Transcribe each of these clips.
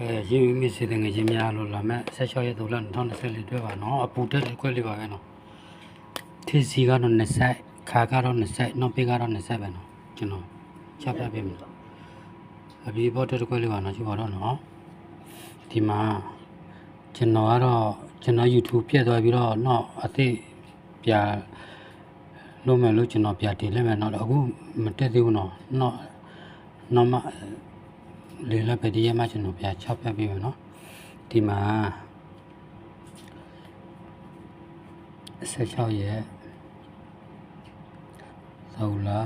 အဲရင်းမိစေတဲ့ငချင်းများလို့လာမဲ့16ရက်3လ2024တွေ့ပါနော်အပူတက်လေးခွက်လေးပါပဲနော်ထစ်စီကတော့20ခါကတော့20နောက်ပေးကတော့20ပဲနော်ကျွန်တော်ချပြပေးမယ်အပြီးဘောတက်ခွက်လေးပါနော်ကြည့်ပါတော့နော်ဒီမှာကျွန်တော်ကတော့ကျွန်တော် YouTube ပြတ်သွားပြီးတော့တော့အသိပြလုံးမယ်လို့ကျွန်တော်ပြတင်လိုက်မယ်နော်အခုမတက်သေးဘူးနော်တော့တော့မှ လေလပဒီရမှာကျွန်တော်ပြ6ပြပေးမယ်နော်ဒီမှာ16ရက်သောလာ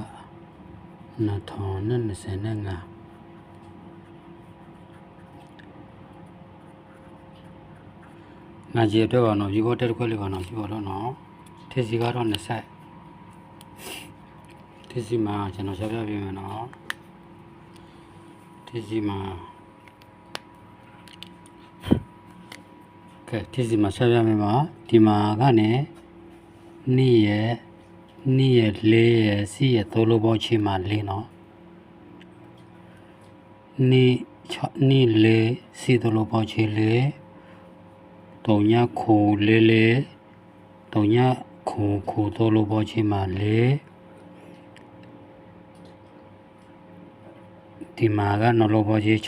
2025ငါကြီးအတွက်ပါနော်ဒီဘောတက်တစ်ခွက်လေးပါနော်ဒီဘောတော့နော်ထစ်စီကတော့20ထစ်စီမှာကျွန်တော်6ပြပေးမယ်နော် ဒီစီမှာကဲဒီစီမှာဆက်ပြမယ်ပါဒီမှာကနေနေ့ရက်နေ့ရက်လေးရက်စီရက်သုံးလို့ပေါ့ချင်းမှာလေးနော်နေ့6နေ့လေးစီသုံးလို့ပေါ့ချင်းလေးတုံညခိုလေးလေးတုံညခိုခိုသုံးလို့ပေါ့ချင်းမှာလေး ဒီမှာကနော်လိုပေါ်ကြီး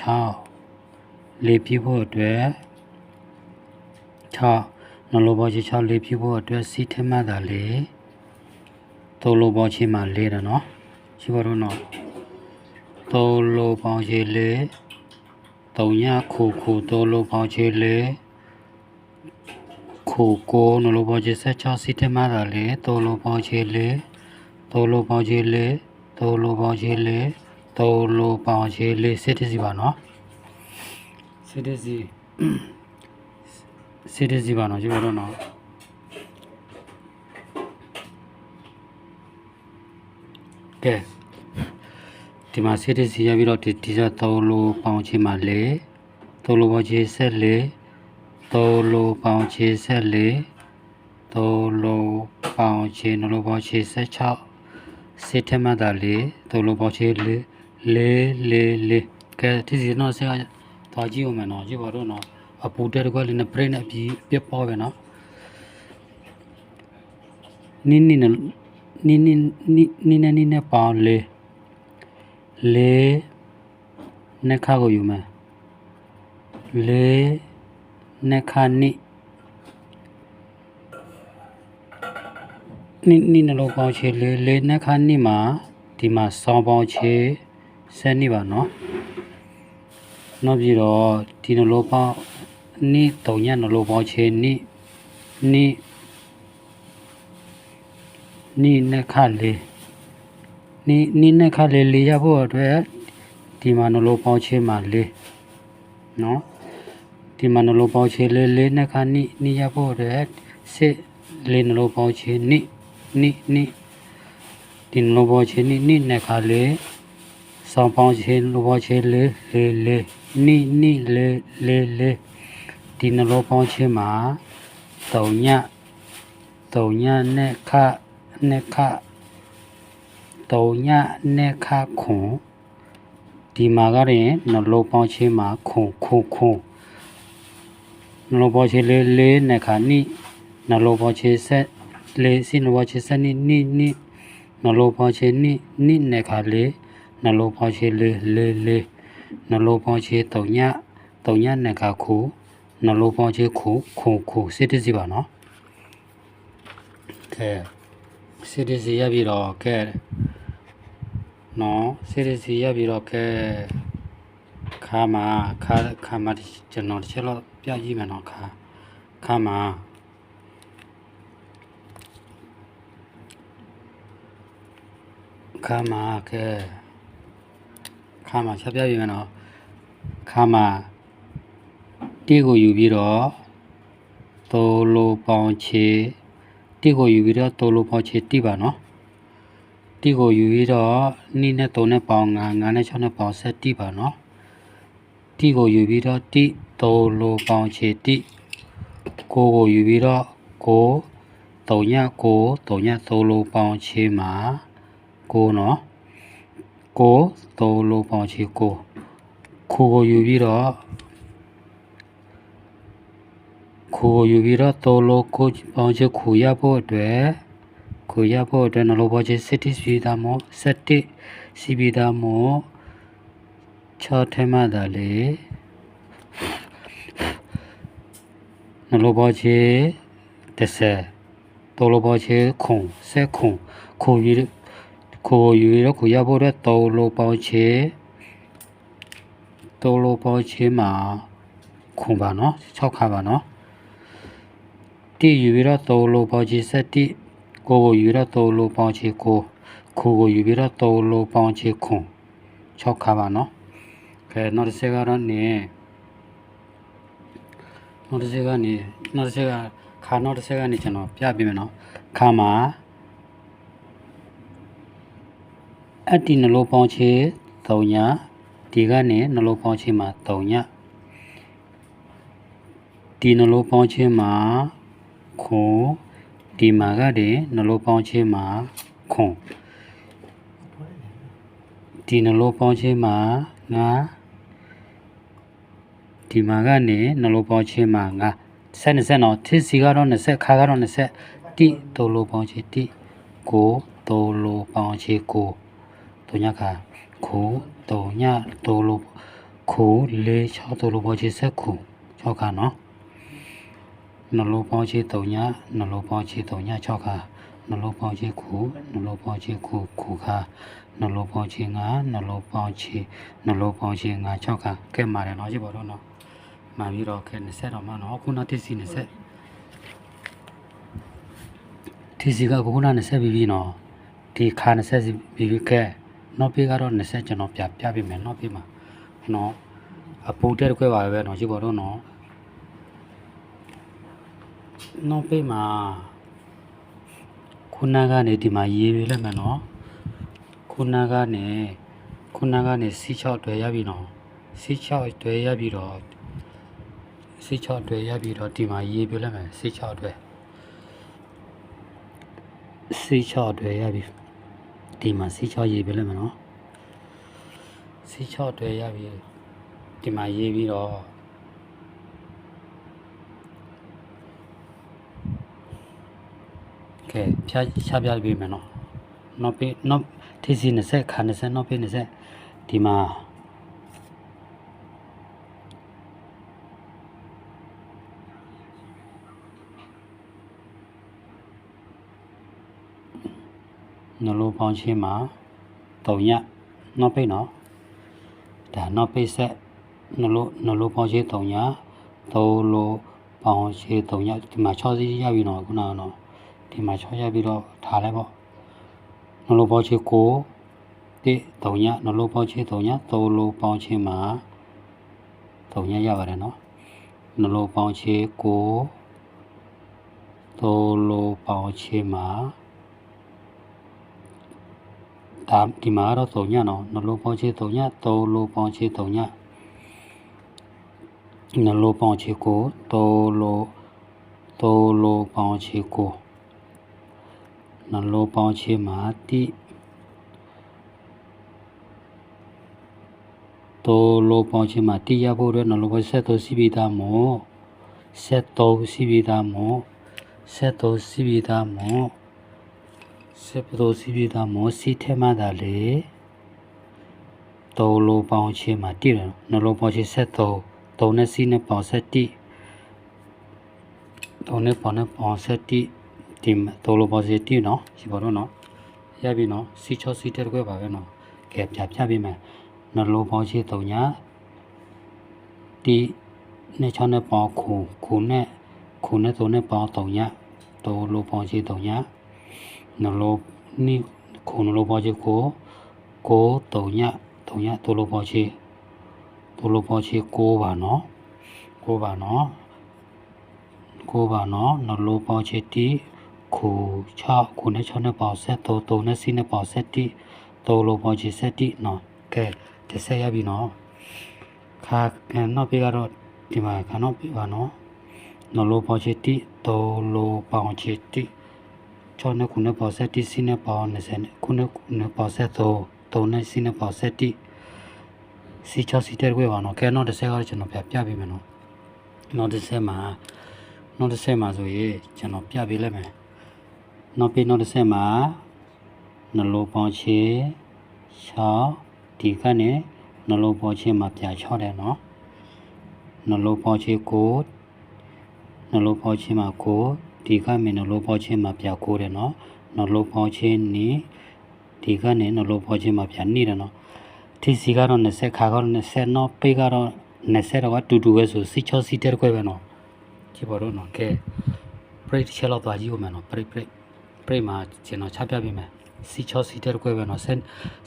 6လေပြည့်ဖို့အတွက်6နော်လိုပေါ်ကြီး6လေပြည့်ဖို့အတွက်စီးထမတာလေသုံးလိုပေါ်ချင်းမှာလေးတယ်နော်ရှိပါတော့နော်သုံးလိုပေါ်ချင်းလေးတုံညခုခုသုံးလိုပေါ်ချင်းလေးခုကိုနော်လိုပေါ်ချင်း16စီးထမတာလေသုံးလိုပေါ်ချင်းလေးသုံးလိုပေါ်ချင်းလေးသုံးလိုပေါ်ချင်းလေး သုံးလိုပေါင်ချေလေးစစ်တစီပါနော်စစ်တစီစစ်တစီပါနော်ကြည့်ပါတော့နော်ကဲဒီမှာစစ်တစီရပြီးတော့ဒီဒီစားသုံးလိုပေါင်ချေမှာလေသုံးလိုပေါင်ချေဆက်လေသုံးလိုပေါင်ချေဆက်လေသုံးလိုပေါင်ချေနှလိုပေါင်ချေဆက်6စစ်ထမတာလေသုံးလိုပေါင်ချေလေ လေးလေးလေးကဲဒီစီတော့ဆရာသွားကြည့်အောင်မယ်နော်ကြည့်ပါတော့နော်အပူတက်တကွက်လေးနဲ့ brain နဲ့ပြီးပြတ်ပေါ်ပဲနော်နင်းနင်းနင်းနင်းနင်းနင်းနင်းနဲ့ပေါင်းလေးလေးနှစ်ခါကိုယူမယ်လေးနှစ်ခါနိနိနိနှလုံးပေါင်းချေလေးလေးနှစ်ခါနိမှာဒီမှာစောင်းပေါင်းချေ ဆက်နေပါနော်နောက်ပြီးတော့ဒီနှလုံးပေါင်းနိတုံညနှလုံးပေါင်းချေနိနိနိနှစ်ခလေးနိနိနှစ်ခလေးလေးရဖို့အတွက်ဒီမှာနှလုံးပေါင်းချေမှာလေးနော်ဒီမှာနှလုံးပေါင်းချေလေးလေးနှစ်ခနိနိရဖို့အတွက်စစ်လေးနှလုံးပေါင်းချေနိနိနိဒီနှလုံးပေါင်းချေနိနိနှစ်ခလေး ဆောင်းပေါင်းချင်းလောပေါင်းချင်းလေးလေးလေးနိနိလေးလေးလေးဒီနှလောပေါင်းချင်းမှာတုံညတုံညနဲ့ခနဲ့ခတုံညနဲ့ခခွန်ဒီမှာကရင်နှလောပေါင်းချင်းမှာခွန်ခွန်ခွန်နှလောပေါင်းချင်းလေးလေးနဲ့ခနိနှလောပေါင်းချင်းဆက်လေးစီနှလောပေါင်းချင်းဆက်နိနိနိနှလောပေါင်းချင်းနိနိနဲ့ခလေး နှလုံးပေါင်းချေလေးလေးလေးနှလုံးပေါင်းချေတုံညတုံညနကခုနှလုံးပေါင်းချေခုခုခုစစ်တစီပါနော်ကဲစစ်တစီရပြီးတော့ကဲနော်စစ်တစီရပြီးတော့ကဲခါမှာခါခါမှာကျွန်တော်တစ်ချက်တော့ပြကြည့်မယ်နော်ခါခါမှာခါမှာကဲ ခါမှာချက်ပြပြမယ်နော်ခါမှာတိကိုယူပြီးတော့တိုးလိုပေါင်ချေတိကိုယူပြီးတော့တိုးလိုပေါင်ချေတိပါနော်တိကိုယူပြီးတော့နိနဲ့3နဲ့ပေါင်9 9နဲ့6နဲ့ပေါင်ဆက်တိပါနော်တိကိုယူပြီးတော့တိတိုးလိုပေါင်ချေတိကိုကိုယူပြီးတော့ကို3ညကို3ညတိုးလိုပေါင်ချေမှာကိုနော် ကိုသုံးလုံးပေါင်းချီကိုခိုကိုယူပြီးတော့ခိုကိုယူပြီးတော့တော်လိုကိုပေါင်းချခိုရဖို့အတွက်ခိုရဖို့အတွက်နှလုံးပေါ်ချစစ်တိစီတာမောစက်တိစီပီတာမော6ထဲမှသာလေနှလုံးပေါ်ချ30တော်လိုပေါ်ချခုံဆက်ခုံခိုယူခိုယူရခိုရဖို့အတွက်တော်လိုပေါ် ချတော်လိုပေါ်ချမှာခုံပါနော်6ခါပါနော်တိယူပြီးတော့သုံးလို့ပေါင်းချီဆက်တိကိုကိုယူတော့သုံးလို့ပေါင်းချီကိုခိုကိုယူပြီးတော့သုံးလို့ပေါင်းချီခွန်6ခါပါနော်ကဲနောက်တစ်ချက်ကတော့နေနောက်တစ်ချက်ကနေနောက်တစ်ချက်ကခါနောက်တစ်ချက်ကနေကျွန်တော်ပြပြမယ်နော်ခါမှာ အတ္တိနှလုံးပေါင်းချီ3ညဒီကနေနှလုံးပေါင်းချီမှာ3ညဒီနှလုံးပေါင်းချီမှာခွန်ဒီမှာကတည်းနှလုံးပေါင်းခြင်းမှာခွန်ဒီနှလုံးပေါင်းခြင်းမှာငါဒီမှာကနေနှလုံးပေါင်းခြင်းမှာငါဆက်20တော့ထစ်စီကတော့20ခါကတော့20တိတိုလိုပေါင်းခြင်းတိကိုတိုလိုပေါင်းခြ င်းကိုတုညခါခိုတုညတိုလိုခိုလေး6တိုလိုပေါင်းခြင်းဆက်ခု6ခါနော်နှလုံးပေါင်းချေ3ညနှလုံးပေါင်းချေ3ည6ခါနှလုံးပေါင်းချေခုနှလုံးပေါင်းချေခုခုခါနှလုံးပေါင်းချေ9နှလုံးပေါင်းချေနှလုံးပေါင်းချေ9 6ခါကဲမာတယ်နော်ကြည့်ပါတော့နော်မှန်ပြီးတော့ကဲ20တော့မှနော်ခုနတစ်စီ20ဒီစီကခုန20ပြီးပြီနော်ဒီခါ20စီပြီးပြီကဲ နောက်ပြေကတော့20ကျွန်တော်ပြပြပြမယ်နောက်ပြေမှာနော်အပူတက်ခွဲပါပဲနော်ကြည့်ပါတော့နော်နောက်ပိတ်မှာခုနကနေဒီမှာရေးပြလိုက်မယ်နော်ခုနကနေခုနကနေ C6 တွဲရပြီနော် C6 တွဲရပြီတော့ C6 တွဲရပြီတော့ဒီမှာရေးပြလိုက်မယ် C6 တွဲ C6 တွဲရပြီ ဒီမှာ C6 ရေးပြလိုက်မယ်နော် C6 တွဲရပြီဒီမှာရေးပြီးတော့ကဲဖြာချပြပေးမယ်နော်နောက်ပေးနောက်ထေးစီ20ခါ20နောက်ပေး20ဒီမှာ နှလုံးပေါင်းချင်းမှာ3ညနောက်ပိတ်နော်ဒါနောက်ပိတ်ဆက်နှလုံးနှလုံးပေါင်းချင်း3ည3လို့ပေါင်းချင်း3ညဒီမှာ6စီးရပြီနော်ခုနကတော့ဒီမှာချောရပြီးတော့ထားလိုက်ပေါ့နှလုံးပေါင်းချေကိုတိ3ညနှလုံးပေါင်းချေ3ည3လုံးပေါင်းချေမှာ3ညရပါတယ်နော်နှလုံးပေါင်းချေကို3လုံးပေါင်းချေမှာ ဒါဒီမှာတော့3ညနော်နှလုံးပေါင်းချေ3ည3လုံးပေါင်းချေ3ညနှလုံးပေါင်းချေကို3လုံး3လုံးပေါင်းချေကိုနှလုံးပေါင်းချေမှာတိတိုလိုပေါင်းချေမှာတိရဖို့အတွက်နှလုံးပေါင်းဆက်တော်စီပြီးသားမို့ဆက်တော် စီပြီးသားမို့ဆက်တော်စီပြီးသားမို့ဆက်တော်စီပြီးသားမို့စီထဲမှာဒါလေတိုလိုပေါင်းချေမှာတိတယ်နှလုံးပေါင်းချေဆက်တော်တုံနဲ့စီနဲ့ပေါင်းဆက်တိတုံနဲ့ပေါင်းနဲ့ပေါင်းဆက်တိဒီတိုလိုပေါ်စီတီနော်ရှိပါတော့နော်ရပြီနော်စီချောစီတက်ခွဲပါပဲနော်ကဲပြပြပေးမယ်နှလုံးပေါင်းရှိတုံညာဒီနဲ့ချောင်းနဲ့ပေါင်းခုခုနဲ့ခုနဲ့သုံးနဲ့ပေါင်းတုံညာတိုလိုပေါင်းရှိတုံညာနှလုံးနိခုနှလုံးပေါင်းရှိကိုကိုတုံညာ တုံညာတိုလိုပေါင်းရှိတိုလိုပေါင်းရှိကိုပါနော်ကိုပါနော်ကိုပါနော်နှလုံးပေါင်းရှိတီခု6ခုနဲ့6နဲ့ပေါဆက်3 3နဲ့4နဲ့ပေါဆက်တိ3လုံးပေါချီဆက်တိနော်ကဲတစ်ဆက်ရပြီနော်ခါကန်တော့ပြကတော့ဒီမှာ 6နဲ့ခုနဲ့ပေါဆက်တိ4နဲ့ပေါ20နဲ့ခုနဲ့ခုနဲ့ပေါဆက်3 3နဲ့4နဲ့ပေါဆက်တိစီ6စီတဲ့ခွဲပါနော်ကဲတော့တစ်ဆက်ကတော့ကျွန်တော်ပြပြပေးမယ်နော်နောက်တစ်ဆက်မှာနောက်တစ်ဆက်မှာဆိုရင်ကျွန်တော်ပြပေးလိုက်မယ်နောက်ပြီးနောက်တစ်ဆက်မှာနှလုံးပေါင်းချေ6ဒီကနေနှလုံးပေါင်းချေမှာပြ6တယ်နော်နှလုံးပေါင်းချေ9နှလုံးပေါင်းချေမှာ9 ဒီကနေနှလုံးပေါင်းချေမှာပြ9တယ်နော်နှလုံးပေါင်းချေနေဒီကနေနှလုံးပေါင်းချေမှာပြနေတယ်နော်ဒီစီကတော့20ခါကတော့20နော်ပေကတော့20တော့တူတူပဲဆိုစီ6စီတက်ခွဲပဲနော်ကြည့်ပါတော့နော်ကဲ break တစ်ချက်လောက်သွားကြည့်ဦးမယ်နော် break break break မှာကျွန်တော်ချပြပေးမယ်စီချောစီတဲ့ကွဲပဲနော်ဆန်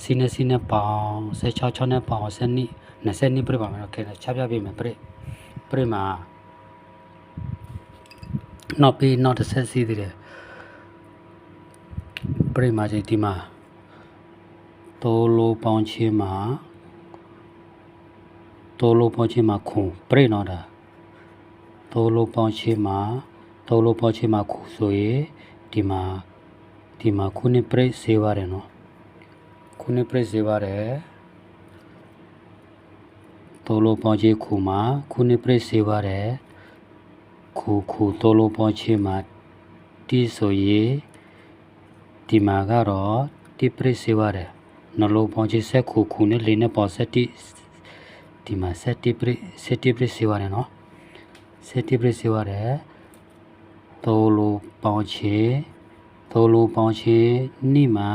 စီနေစီနေပေါင်ဆချောချောနဲ့ပေါင်ဆန်နီ20နီ break ပါမယ်နော်ကဲချပြပေးမယ် break break မှာ နောက်ပြီးနောက်တစ်ဆက်စီးသေးတယ် break မှာချိန်ဒီမှာတိုးလိုပေါင်ချင်းမှာတိုးလိုပေါင်ချင်းမှာခုံ break နော်ဒါသုံးလုံးပေါင်းချေမှာသုံးလုံးပေါင်းချေမှာခုဆိုရင်ဒီမှာဒီမှာခုနှစ်ပရိတ်စေးပါတယ်နော်ခုနှစ်ပရိတ်စေးပါတယ်သုံးလုံးပေါင်းချေခုမှာခုနှစ်ပရိတ်စေးပါတယ် ခုခုသုံးလုံးပေါင်းချေမှာတီးဆိုရင်ဒီမှာကတော့တီပရိတ်စေးပါတယ်နှလုံးပေါင်းချေဆက်ခုခုနဲ့လေးနဲ့ပေါင်းဆက်တီဒီမှာဆက်တီပရိတ်ဆက်တီပရိတ်စေးပါတယ်နော်စတိပရိစေရတယ်တိုလိုပေါင်းချေတိုလိုပေါင်းချေနိမာ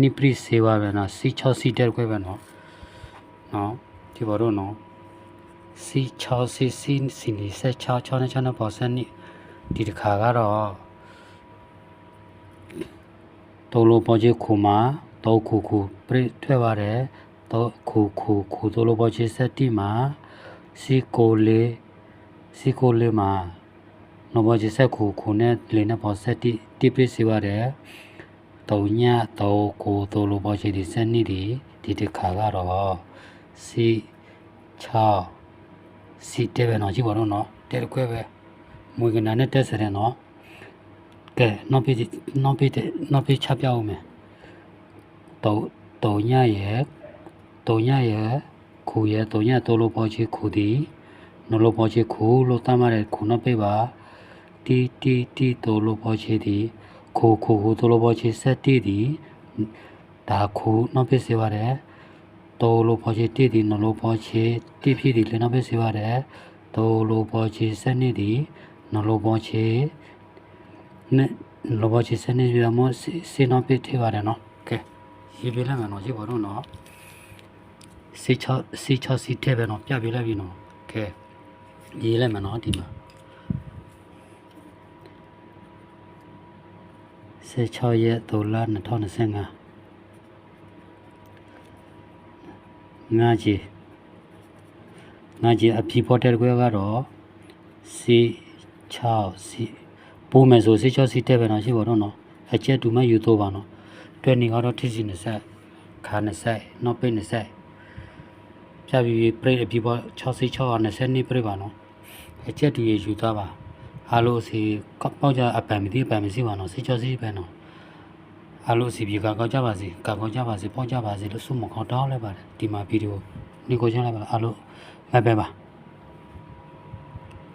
နိပရိစေဝပဲနော်စီ6စီတက်ခွဲပဲနော်နော်ဒီဘောတော့နော် စီ6စီစီစီနေဆက်6 6နဲ့6နဲ့ပေါ့ဆက်နိဒီတစ်ခါကတော့တိုလိုပေါင်းချေခုမာတော့ခုခုပရိထွက်ပါတယ်တော့ခုခုခုတိုလိုပေါင်းချေစတိမှာစီကိုလေးစီကိုလေးမှာနဘောဂျဆက်ခုခုနဲ့လေနဲ့ပေါ်ဆက်တိတိပစီရတယ်တုံညတော့ကိုတိုလိုပေါ်ချီဒီစနစ်ဒီဒီတခါကတော့စီ6 စီတဲပဲနော်ကြည့်ပါတော့နော်တဲတခွဲပဲမွေကနာနဲ့တက်စတယ်နော်ကဲနောက်ပြီးနောက်ပြီးနောက်ပြီးချပြအောင်မယ်တုံတုံညရဲ့တုံညရဲ့ခုရဲ့တုံညတိုလိုပေါ်ချီခုဒီနလိုပေါ်ချီခုလို့တမ်းရတဲ့ခုနပေးပါတီတီတီတိုလိုပေါ်ချီဒီခုခုခုတိုလိုပေါ်ချီဆက်တီဒီဒါခုနောက်ပေးစေပါတယ် တိုလိုပေါ်ချီတီဒီနလိုပေါ်ချီတီဖြစ်ဒီလည်းနောက်ပေးစေပါတယ်တိုလိုပေါ်ချီဆက်နေဒီနလိုပေါ်ချီနဲ့လောပေါ်ချီဆက်နေရမစေနောက်ပေးထေပါတယ်နော်ကဲရေးပြလိုက်မယ်နော်ရေးပါတော့နော်စီချစီချစီထဲပဲနော်ပြပြလိုက်ပြီနော်ကဲရေးလိုက်မယ်နော်ဒီမှာ16ရက်3လ2025 ငါကြီးငါကြီးအဖြီပေါ်တဲ့ကွဲကတော့စီ6စီပိုးမယ်ဆိုစီ6စီတဲ့ပဲနော်ရှိပါတော့နော်အချက်တူမယူတော့ပါနော်တွေ့နေကတော့ထိစီ20ခါ20နောက်ပိတ်20ဖြတ်ပြီးပြိတ်အပြပေါ်6620နှစ်ပြိတ်ပါနော်အချက်တူရယူသွားပါအားလို့စီကောက်ပေါက်ကြအပံမသိအပံမရှိပါနော်စီချောစီပဲနော် အားလို့စီပြေကကောက်ကြပါစေကကောက်ကြပါစေပေါက်ကြပါစေလို့ဆုမခေါ်တောင်းလိုက်ပါတယ်ဒီမှာဗီဒီယိုနေကိုချမ်းလိုက်ပါအားလို့မပဲပါ